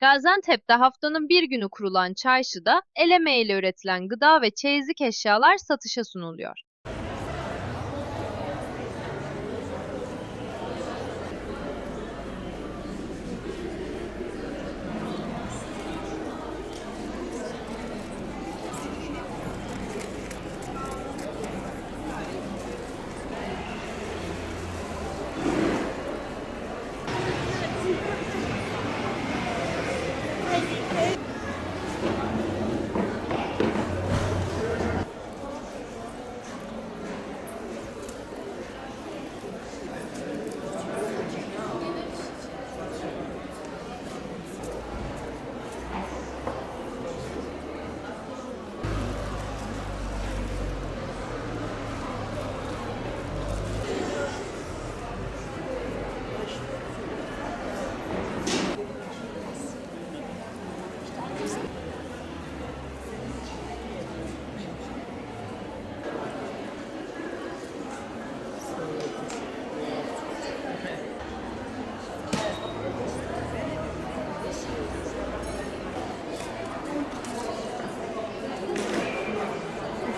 Gaziantep'te haftanın bir günü kurulan çarşıda el emeğiyle üretilen gıda ve çeyizlik eşyalar satışa sunuluyor.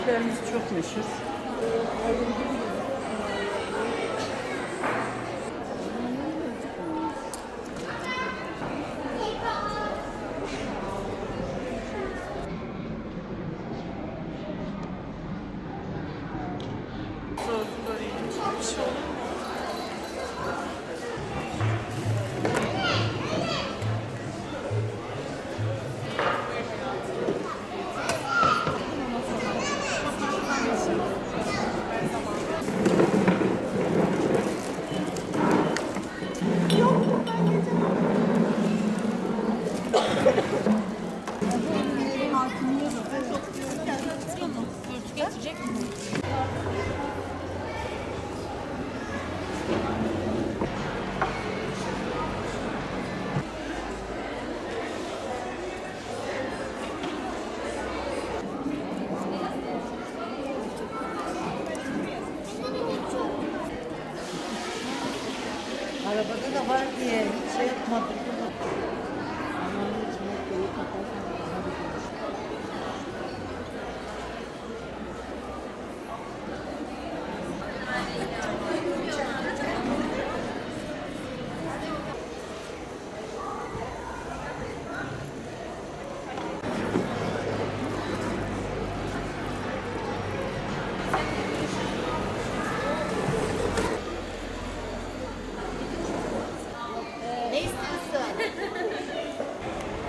Ürünlerimiz çok meşhur. Arabada da var diye hiç şey yapmadım. Ne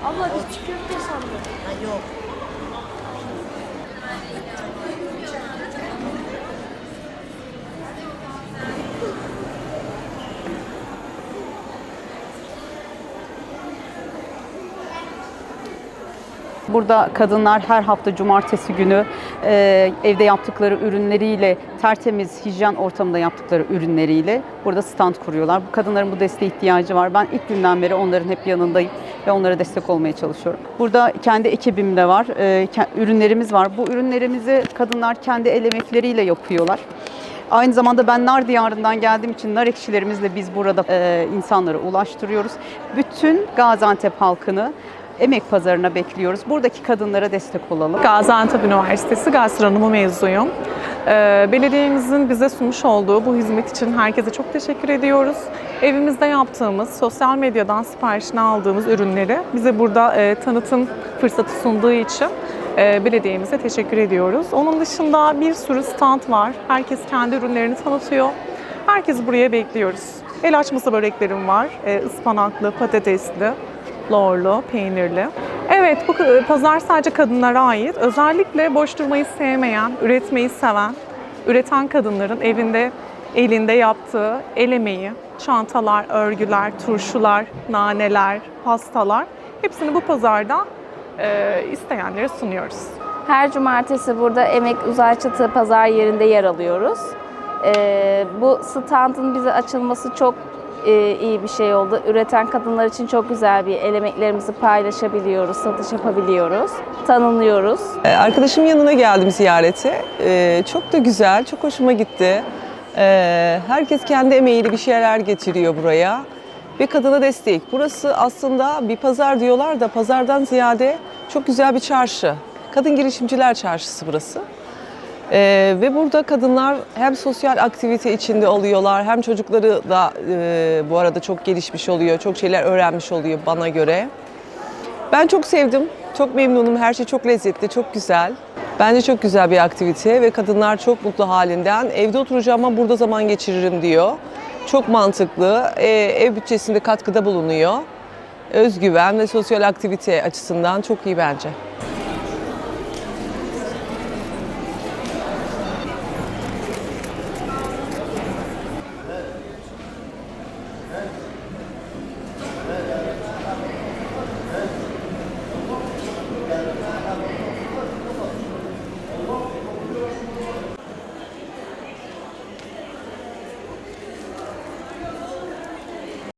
Abla biz köfte sandık. Ha, yok. Burada kadınlar her hafta cumartesi günü e, evde yaptıkları ürünleriyle, tertemiz hijyen ortamında yaptıkları ürünleriyle burada stand kuruyorlar. Bu kadınların bu desteğe ihtiyacı var. Ben ilk günden beri onların hep yanındayım ve onlara destek olmaya çalışıyorum. Burada kendi ekibim de var, e, ke- ürünlerimiz var. Bu ürünlerimizi kadınlar kendi el emekleriyle yapıyorlar. Aynı zamanda ben nar diyarından geldiğim için nar ekşilerimizle biz burada e, insanlara ulaştırıyoruz. Bütün Gaziantep halkını emek pazarına bekliyoruz. Buradaki kadınlara destek olalım. Gaziantep Üniversitesi gastronomi mezunuyum. Ee, Belediyemizin bize sunmuş olduğu bu hizmet için herkese çok teşekkür ediyoruz. Evimizde yaptığımız, sosyal medyadan siparişini aldığımız ürünleri bize burada e, tanıtım fırsatı sunduğu için e, belediyemize teşekkür ediyoruz. Onun dışında bir sürü stand var. Herkes kendi ürünlerini tanıtıyor. Herkesi buraya bekliyoruz. El açması böreklerim var. E, ıspanaklı, patatesli, lorlu, peynirli. Evet bu pazar sadece kadınlara ait. Özellikle boş durmayı sevmeyen, üretmeyi seven, üreten kadınların evinde elinde yaptığı el emeği, çantalar, örgüler, turşular, naneler, pastalar hepsini bu pazarda e, isteyenlere sunuyoruz. Her cumartesi burada Emek Uzay Çatı pazar yerinde yer alıyoruz. Ee, bu standın bize açılması çok e, iyi bir şey oldu. Üreten kadınlar için çok güzel bir el emeklerimizi paylaşabiliyoruz, satış yapabiliyoruz, tanınıyoruz. Ee, Arkadaşımın yanına geldim ziyarete. Ee, Çok da güzel, çok hoşuma gitti. Herkes kendi emeğiyle bir şeyler getiriyor buraya. ve kadına destek. Burası aslında bir pazar diyorlar da pazardan ziyade çok güzel bir çarşı. Kadın girişimciler çarşısı burası. Ee, ve burada kadınlar hem sosyal aktivite içinde oluyorlar hem çocukları da e, bu arada çok gelişmiş oluyor. Çok şeyler öğrenmiş oluyor bana göre. Ben çok sevdim. Çok memnunum. Her şey çok lezzetli, çok güzel. Bence çok güzel bir aktivite ve kadınlar çok mutlu halinden. Evde oturacağım ama burada zaman geçiririm diyor. Çok mantıklı. Ee, ev bütçesinde katkıda bulunuyor. Özgüven ve sosyal aktivite açısından çok iyi bence.